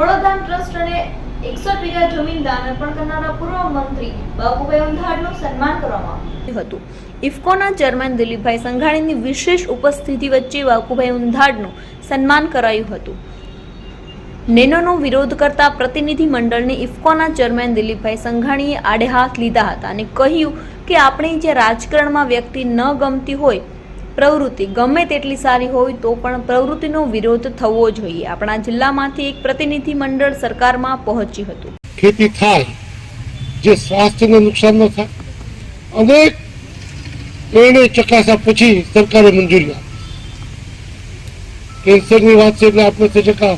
Khodaldham trust અને એકસઠ વીઘા જમીન દાન અર્પણ કરનારા પૂર્વ મંત્રી બાપુભાઈ ઉંધાડનું સન્માન કરવામાં હતું. ઇફકોના ચેરમેન દિલીપભાઈ સંઘાણીની વિશેષ ઉપસ્થિતિ વચ્ચે બાપુભાઈ ઉંધાડનું સન્માન કરાયું હતું. નેનોનો વિરોધ કરતા પ્રતિનિધિ મંડળને ઇફકોના ચેરમેન દિલીપભાઈ સંઘાણીએ આડે હાથ લીધા હતા અને કહ્યું કે આપણે જે રાજકારણમાં વ્યક્તિ ન ગમતી હોય પ્રવૃત્તિ ગમે તેટલી સારી હોય તો પણ પ્રવૃત્તિનો વિરોધ થવો જોઈએ. આપણા જિલ્લામાંથી એક પ્રતિનિધિ મંડળ સરકારમાં પહોંચ્યું હતું. ખેતી થાય, જે સ્વાસ્થ્યને નુકસાન ન થાય. અનેક નિર્ણય ચકાસા પછી સરકારે મંજૂરી આપી. કેન્સરની વાત છે એટલે આપણે તો ચકા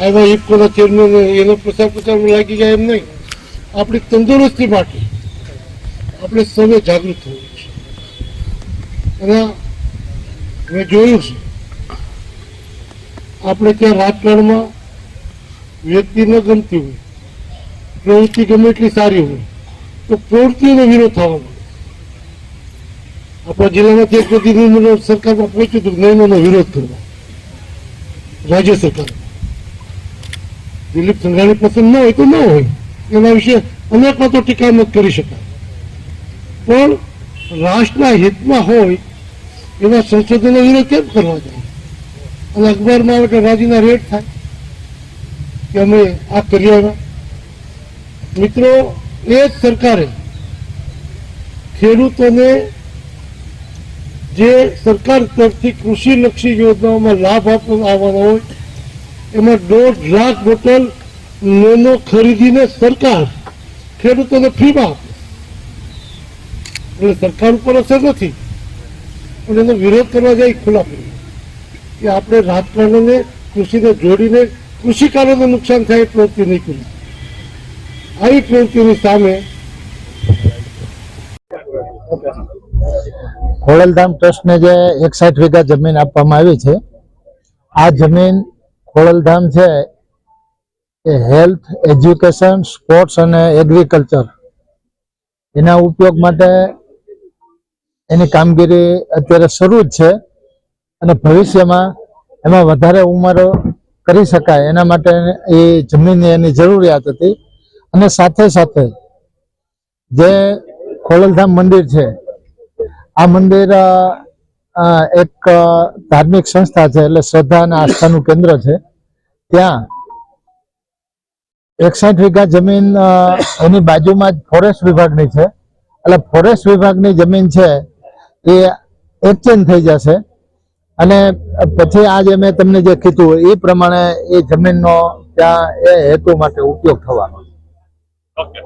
આવ્યા ઇફકોના ચેરમેન એનો પ્રસાર પ્રચારમાં લાગી જાય એમ નહીં. આપણી તંદુરસ્તી માટે આપણે સૌને જાગૃત થવું છે અને મેં જોયું છે. આપણે ત્યાં રાજકારણમાં વ્યક્તિ ન ગમતી હોય, પ્રવૃત્તિ ગમે એટલી સારી હોય, તો પ્રવૃત્તિનો વિરોધ થવાનો આપણા જિલ્લામાંથી એક પ્રતિનિધિમંડળ સરકારમાં પહોંચ્યું હતું નૈનોનો વિરોધ કરવા. રાજ્ય સરકાર. દિલીપ સંઘાણી પસંદ ન હોય તો ન હોય, એના વિશે અનેક વાતો ટીકા કરી શકાય. પણ રાષ્ટ્રના હિતમાં હોય એવા સંશોધનો વિરોધ કેમ કરવા જાય અને અખબારમાં આવે એટલે રાજીના રેટ થાય કે અમે આ કરી આવ્યા મિત્રો, એ જ સરકારે ખેડૂતોને જે સરકાર તરફથી કૃષિલક્ષી યોજનાઓમાં લાભ આપવાનો આવવાનો હોય, એમાં દોઢ લાખ બોટલ નેનો ખરીદીને સરકાર ખેડૂતોને ફ્રીમાં આપે. એટલે સરકાર ઉપર અસર નથી. એનો વિરોધ કરવા જાય ખુલ્લા કે આપણે રાજકારણને, કૃષિને જોડીને કૃષિકારોને નુકસાન થાય એ પ્રવૃત્તિ નહીં કરી. આવી પ્રવૃત્તિની સામે ખોડલધામ ટ્રસ્ટને જે એકસાઠ વીઘા જમીન આપવામાં આવી છે, આ જમીન ખોડલધામ છે એ હેલ્થ, એજ્યુકેશન, સ્પોર્ટ્સ અને એગ્રીકલ્ચર. એના ઉપયોગ માટે એની કામગીરી અત્યારે શરૂ જ છે અને ભવિષ્યમાં એમાં વધારે ઉમેરો કરી શકાય. એના માટે એ જમીનની એની જરૂરિયાત હતી. અને સાથે સાથે જે ખોડલધામ મંદિર છે, આ મંદિર એક ધાર્મિક સંસ્થા છે એટલે શ્રદ્ધા અને આસ્થાનું કેન્દ્ર છે. ત્યાં એકસઠ વીઘા જમીન એની બાજુમાં જ ફોરેસ્ટ વિભાગની છે. એટલે ફોરેસ્ટ વિભાગની જમીન છે એ એક્સચેન્જ થઈ જશે. અને પછી આજે મેં તમને જે કીધું એ પ્રમાણે એ જમીનનો ત્યાં એ હેતુ માટે ઉપયોગ થવાનો ઓકે.